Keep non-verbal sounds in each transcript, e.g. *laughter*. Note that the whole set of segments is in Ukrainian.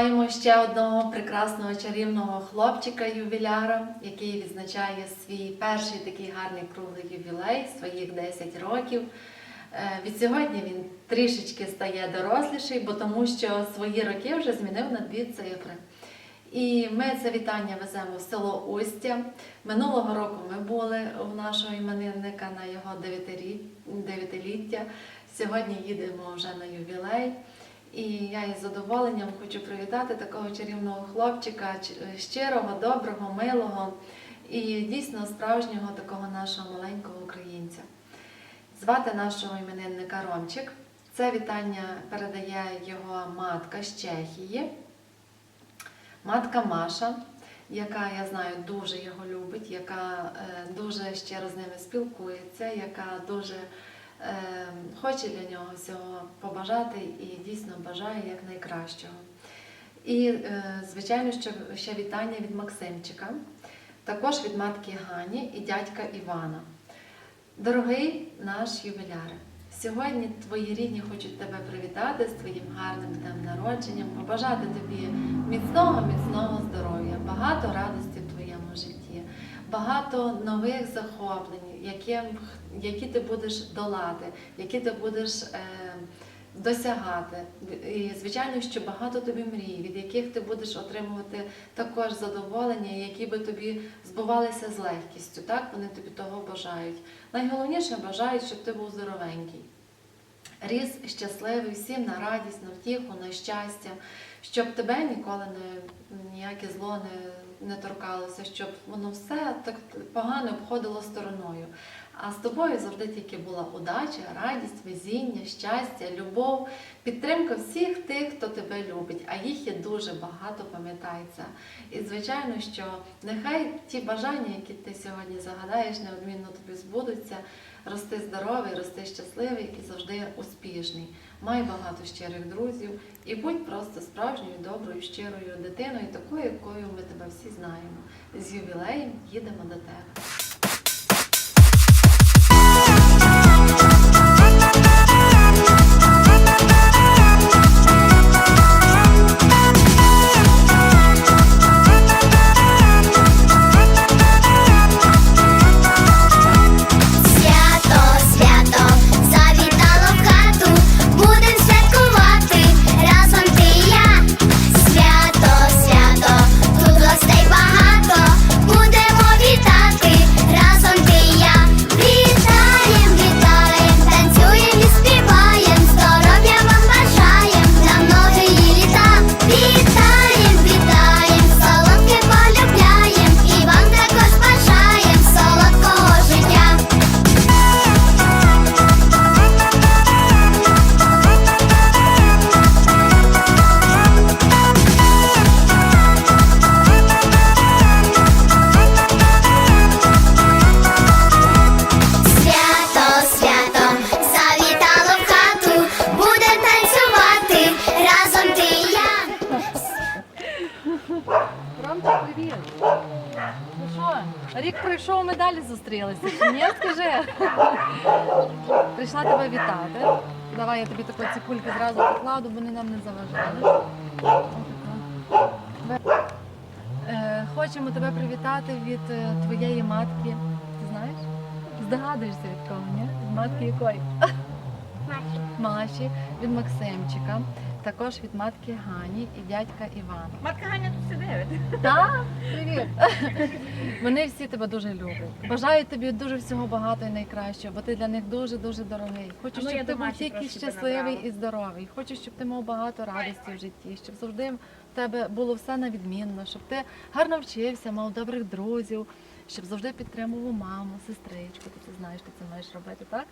маємо ще одного прекрасного чарівного хлопчика ювіляра, який відзначає свій перший такий гарний круглий ювілей, своїх 10 років. Е, Від сьогодні він трішечки стає доросліший, бо тому що свої роки вже змінив на дві цифри. І ми це вітання веземо в село Устя. Минулого року ми були у нашого іменинника на його дев'ятирі- дев'ятиліття. Сьогодні їдемо вже на ювілей. І я із задоволенням хочу привітати такого чарівного хлопчика, щирого, доброго, милого і дійсно справжнього такого нашого маленького українця. Звати нашого іменинника Ромчик. Це вітання передає його матка з Чехії, матка Маша, яка, я знаю, дуже його любить, яка е, дуже щиро з ними спілкується, яка дуже е, хоче для нього всього побажати і дійсно бажає як найкращого. І, е, звичайно, ще вітання від Максимчика, також від матки Гані і дядька Івана. Дорогий наш ювіляре, сьогодні твої рідні хочуть тебе привітати з твоїм гарним днем народженням, побажати тобі міцного, міцного здоров'я, багато радості багато нових захоплень, які, які ти будеш долати, які ти будеш. Е, Досягати і звичайно, що багато тобі мрій, від яких ти будеш отримувати також задоволення, які би тобі збувалися з легкістю. Так вони тобі того бажають. Найголовніше бажають, щоб ти був здоровенький. Ріс щасливий, всім на радість, на втіху, на щастя, щоб тебе ніколи не ніяке зло не, не торкалося, щоб воно все так погано обходило стороною. А з тобою завжди тільки була удача, радість, везіння, щастя, любов, підтримка всіх тих, хто тебе любить. А їх є дуже багато, пам'ятай це. І звичайно, що нехай ті бажання, які ти сьогодні загадаєш, неодмінно тобі збудуться. Рости здоровий, рости щасливий і завжди успішний. Май багато щирих друзів і будь просто справжньою, доброю, щирою дитиною, такою, якою ми тебе всі знаємо. З ювілеєм їдемо до тебе. Привіт! Ну що, рік пройшов, ми далі зустрілися. Чи ні, скажи? Прийшла тебе вітати. Давай я тобі таку цикульки зразу покладу, бо вони нам не заважали. Е, Хочемо тебе привітати від е, твоєї матки. Ти знаєш? Здогадуєшся від кого, ні? Від матки якої? Маші, від Максимчика, також від матки Гані і дядька Івана. Матка Ганя тут сидить. Так, привіт. *laughs* Вони всі тебе дуже люблять. Бажаю тобі дуже всього багато і найкращого, бо ти для них дуже дуже дорогий. Хочу, ну, щоб ти був тільки щасливий і здоровий. Хочу, щоб ти мав багато радості в житті, щоб завжди в тебе було все на відмінно, щоб ти гарно вчився, мав добрих друзів, щоб завжди підтримував маму, сестричку. Ти це знаєш, ти це маєш робити, так?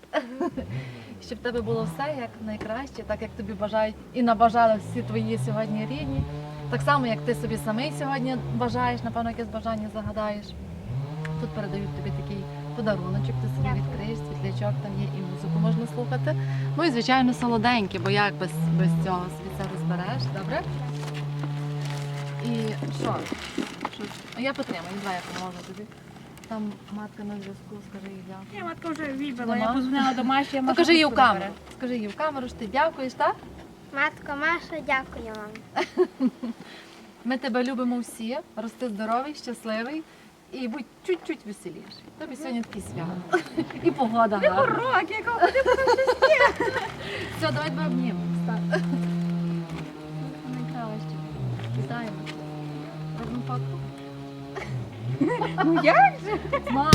щоб в тебе було все як найкраще, так як тобі бажають і набажали всі твої сьогодні рідні. Так само, як ти собі самий сьогодні бажаєш, напевно, якесь бажання загадаєш. Тут передають тобі такий подаруночок, ти собі відкриєш, світлячок, там є і музику можна слухати. Ну і звичайно солоденьке, бо як без, без цього собі це розбереш, добре? І що? що? Я потримаю, давай я поможу тобі. Там матка на зв'язку, скажи їй дякую. Я матка вже вибила, я позвонила до Маші, я Маша кажи їй в камеру. Скажи їй в камеру, що ти дякуєш, так? Матко Маша, дякую вам. *laughs* Ми тебе любимо всі, рости здоровий, щасливий і будь чуть-чуть веселіший. Тобі сьогодні такий свято. *laughs* І погода гарна. Рок, якого Все, давай тебе обнімемо. Найкраще. Вітаємо. Робимо фотку. Ну як же? Мама.